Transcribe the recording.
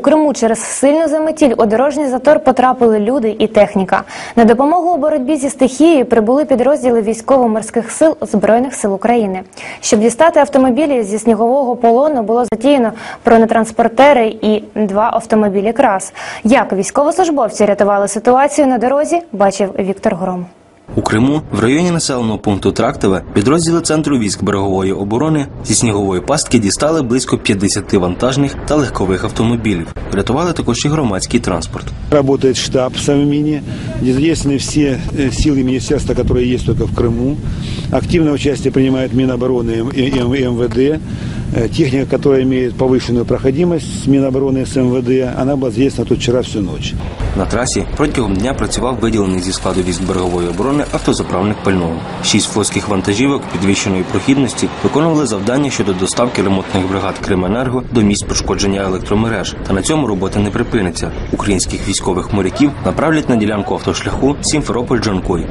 У Криму через сильну заметіль у дорожній затор потрапили люди і техніка. На допомогу у боротьбі зі стихією прибули підрозділи військово-морських сил Збройних сил України. Щоб дістати автомобілі зі снігового полону, було затіяно бронетранспортери і два автомобілі КРАС. Як військовослужбовці рятували ситуацію на дорозі, бачив Віктор Гром. У Криму, в районі населеного пункту Трактове, підрозділи Центру військ берегової оборони зі снігової пастки дістали близько 50 вантажних та легкових автомобілів. Врятували також і громадський транспорт. Работает штаб в Совмине, где задействованы все э, силы министерства, которые есть только в Крыму. Активное участие принимает Минобороны и и- и МВД. Э, Техника, которая имеет повышенную проходимость с Минобороны и с МВД, она была задействована тут вчера всю ночь. На трасі протягом дня працював виділений зі складу військ берегової оборони автозаправник пального. Шість флотських вантажівок підвищеної прохідності виконували завдання щодо доставки ремонтних бригад Крименерго до місць пошкодження електромереж. Та на цьому робота не припиниться. Українських військових моряків направлять на ділянку автошляху Сімферополь-Джанкой.